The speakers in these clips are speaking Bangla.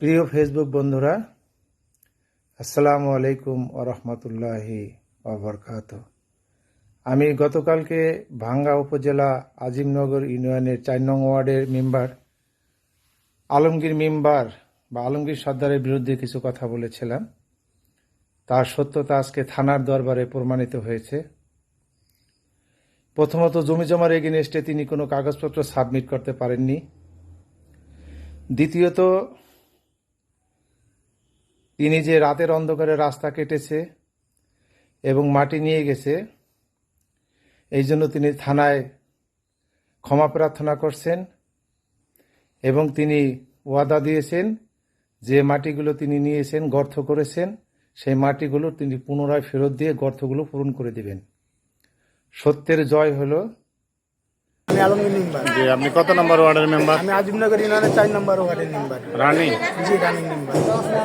প্রিয় ফেসবুক বন্ধুরা, আসসালামু আলাইকুম ও রহমতুল্লাহি বরকাত আমি গতকালকে ভাঙ্গা উপজেলা আজিমনগর ইউনিয়নের চার নং ওয়ার্ডের মেম্বার, আলমগীর মেম্বার বা আলমগীর সর্দারের বিরুদ্ধে কিছু কথা বলেছিলাম। তার সত্যতা আজকে থানার দরবারে প্রমাণিত হয়েছে। প্রথমত জমি জমার এগেনস্টে তিনি কোনো কাগজপত্র সাবমিট করতে পারেননি। দ্বিতীয়ত তিনি যে রাতের অন্ধকারে রাস্তা কেটেছে এবং মাটি নিয়ে গেছে, এই জন্য তিনি থানায় ক্ষমা প্রার্থনা করছেন এবং তিনি ওয়াদা দিয়েছেন যে মাটিগুলো তিনি নিয়েছেন, গর্ত করেছেন, সেই মাটিগুলো তিনি পুনরায় ফেরত দিয়ে গর্তগুলো পূরণ করে দিবেন। সত্যের জয় হলো আমি আলমগীর মেম্বার। জি আপনি কত নম্বর ওয়ার্ডের মেম্বার? আমি আজিমনগর ইউনিয়নের চার নম্বর ওয়ার্ডের মেম্বার। রানী? জি রানিং মেম্বার।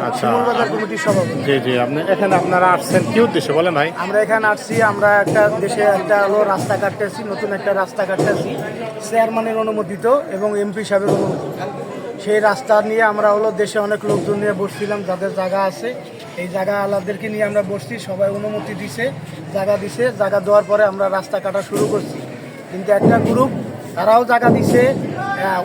আচ্ছা। শিমুলবাজার কমিটির সভাপতি। জি জি আপনি এখানে আপনারা আসছেন কি উদ্দেশ্যে? বলেন ভাই। আমরা এখানে আসছি আমরা একটা দেশে একটা হলো রাস্তা কাটতেছি নতুন একটা রাস্তা কাটতেছি চেয়ারম্যানের অনুমোদিত এবং এমপি সাহেবের অনুমোদিত। সেই রাস্তা নিয়ে আমরা হলো দেশে অনেক লোকজন নিয়ে বসছিলাম যাদের জায়গা আছে। এই জায়গা আলাদেরকে নিয়ে আমরা বসছি সবাই অনুমতি দিছে জায়গা দিছে। জায়গা দেওয়ার পরে আমরা রাস্তা কাটা শুরু করছি। কিন্তু একটা গ্রুপ তারাও জায়গা দিছে।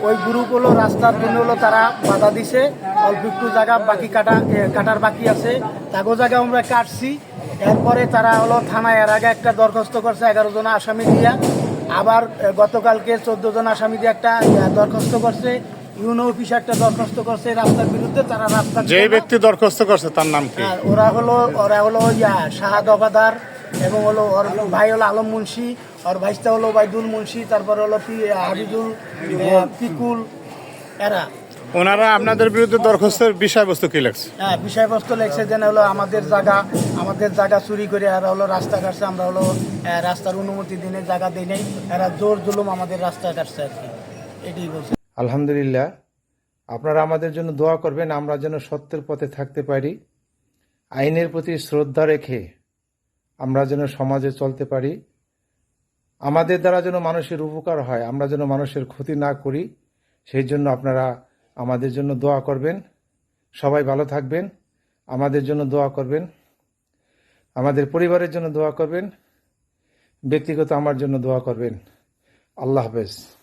ওই গ্রুপ হলো রাস্তার জন্য হলো তারা বাধা দিছে। অল্প একটু জায়গা বাকি কাটা কাটার বাকি আছে। তাগো জায়গা আমরা কাটছি। এরপরে তারা হলো থানায় এর আগে একটা দরখাস্ত করছে এগারো জন আসামি দিয়া। আবার গতকালকে চোদ্দ জন আসামি দিয়ে একটা দরখাস্ত করছে। ইউনো অফিসে একটা দরখাস্ত করছে রাস্তার বিরুদ্ধে। তারা রাস্তা যে ব্যক্তি দরখাস্ত করছে তার নাম কি? ওরা হলো ওরা হলো ইয়া শাহাদ অবাদার। এবং হলো ওর ভাই হলো আলম মুন্সি ওর ভাইস্তা হলো বাইদুল মুন্সি তারপরে হলো আহ, পিকুল এরা। ওনারা আপনাদের বিরুদ্ধে দরখাস্তের বিষয়বস্তু কি লেখছে? হ্যাঁ বিষয়বস্তু লেখছে যেন হলো আমাদের জায়গা আমাদের জায়গা চুরি করে এরা হলো রাস্তা কাটছে আমরা হলো রাস্তার অনুমতি দিনে জায়গা দিই নাই এরা জোর জুলুম আমাদের রাস্তা কাটছে আর কি। এটাই বলছে। আলহামদুলিল্লাহ আপনারা আমাদের জন্য দোয়া করবেন আমরা যেন সত্যের পথে থাকতে পারি আইনের প্রতি শ্রদ্ধা রেখে আমরা যেন সমাজে চলতে পারি। আমাদের দ্বারা যেন মানুষের উপকার হয়, আমরা যেন মানুষের ক্ষতি না করি, সেই জন্য আপনারা আমাদের জন্য দোয়া করবেন। সবাই ভালো থাকবেন, আমাদের জন্য দোয়া করবেন, আমাদের পরিবারের জন্য দোয়া করবেন, ব্যক্তিগত আমার জন্য দোয়া করবেন। আল্লাহ হাফেজ।